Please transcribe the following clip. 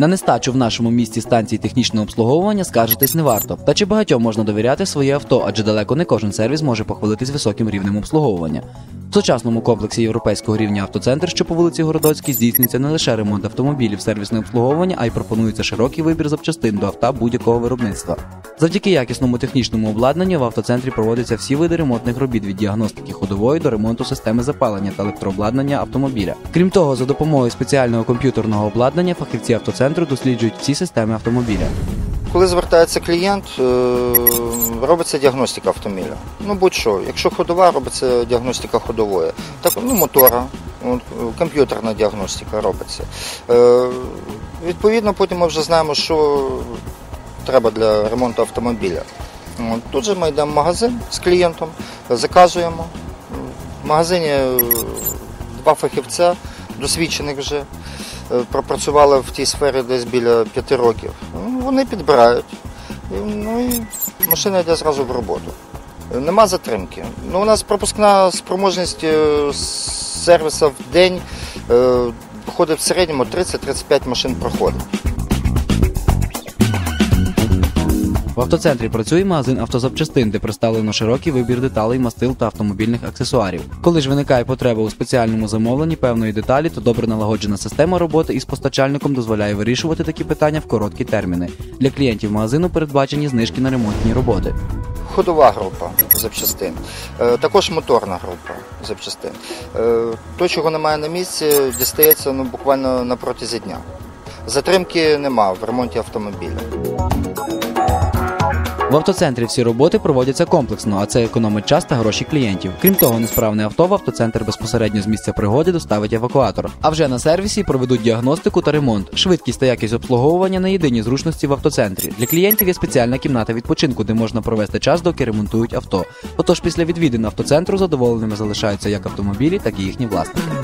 На нестачу в нашому місті станції технічного обслуговування скаржитись не варто. Та чи багатьом можна довіряти своє авто, адже далеко не кожен сервіс може похвалитись високим рівнем обслуговування. В сучасному комплексі європейського рівня автоцентр, що по вулиці Городоцькій, здійснюється не лише ремонт автомобілів, сервісне обслуговування, а й пропонується широкий вибір запчастин до авто будь-якого виробництва. Завдяки якісному технічному обладнанню в автоцентрі проводяться всі види ремонтних робіт від діагностики ходової до ремонту системи запалення та електрообладнання автомобіля. Крім того, за допомогою спеціального комп'ютерного обладнання фахівці автоцентру досліджують всі системи автомобіля. Коли звертається клієнт, е, робиться діагностика автомобіля. Ну будь-що, якщо ходова, робиться діагностика ходової. Так, ну, мотора, е, комп'ютерна діагностика робиться. Е, Відповідно, потім ми вже знаємо, що треба для ремонту автомобіля. Тут же ми йдемо в магазин з клієнтом, заказуємо. В магазині е, два фахівця, досвідчених вже, е, пропрацювали в тій сфері десь біля п'яти років. Ну, Вони підбирають. Ну і машина йде зразу в роботу. Нема затримки. Ну, у нас пропускна спроможність е, сервісу в день виходить в середньому 30-35 машин проходить. В автоцентрі працює магазин автозапчастин, де представлено широкий вибір деталей, мастил та автомобільних аксесуарів. Коли ж виникає потреба у спеціальному замовленні певної деталі, то добре налагоджена система роботи із постачальником дозволяє вирішувати такі питання в короткі терміни. Для клієнтів магазину передбачені знижки на ремонтні роботи. Ходова група запчастин, Е, також моторна група запчастин. Е, То, чого немає на місці, дістається ну, буквально на протязі дня. Затримки нема в ремонті автомобіля. В автоцентрі всі роботи проводяться комплексно, а це економить час та гроші клієнтів. Крім того, несправне авто в автоцентр безпосередньо з місця пригоди доставить евакуатор. А вже на сервісі проведуть діагностику та ремонт. Швидкість та якість обслуговування не єдині зручності в автоцентрі. Для клієнтів є спеціальна кімната відпочинку, де можна провести час, доки ремонтують авто. Отож, після відвідин автоцентру задоволеними залишаються як автомобілі, так і їхні власники.